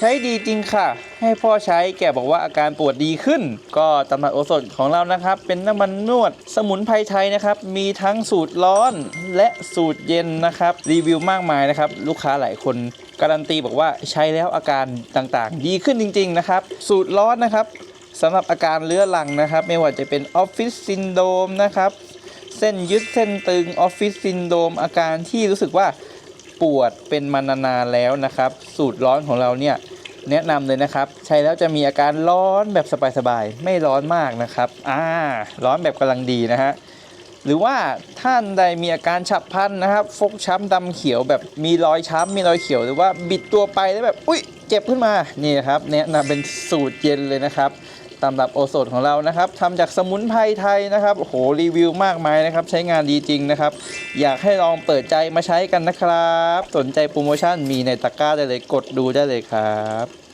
ใช้ดีจริงค่ะ ให้พ่อใช้แกบอกว่าอาการปวดดีขึ้น ก็ตำรับโอสถของเรานะครับ เป็นน้ำมันนวด สมุนไพรไทยนะครับ มีทั้งสูตรร้อนและสูตรเย็นนะครับ รีวิวมากมายนะครับ ลูกค้าหลายคนการันตีบอกว่าใช้แล้วอาการต่างๆ ดีขึ้นจริง ๆ นะครับ สูตรร้อนนะครับสำหรับอาการเรื้อรังนะครับ ไม่ว่าจะเป็นออฟฟิศซินโดมนะครับ เส้นยึดเส้นตึงออฟฟิศซินโดมอาการที่รู้สึกว่า ปวดเป็นมานานๆแล้วนะครับ สูตรร้อนของเราเนี่ยแนะนำเลยนะครับ ใช้แล้วจะมีอาการร้อนแบบสบายๆไม่ร้อนมากนะครับอ่าร้อนแบบกำลังดีนะฮะหรือว่าท่านใดมีอาการฉับพลันนะครับ ฟกช้ำดำเขียวแบบมีรอยช้ำมีรอยเขียวหรือว่าบิดตัวไปแล้วแบบ อุ้ยเจ็บขึ้นมานี่ครับแนะนำเป็นสูตรเย็นเลยนะครับ ตำรับโอโซนของเรานะครับทำจากสมุนไพรไทยนะครับโอ้โหรีวิวมากมายนะครับ ใช้งานดีจริงนะครับ อยากให้ลองเปิดใจมาใช้กันนะครับ สนใจโปรโมชั่นมีในตะกร้าได้เลยกดดูได้เลยครับ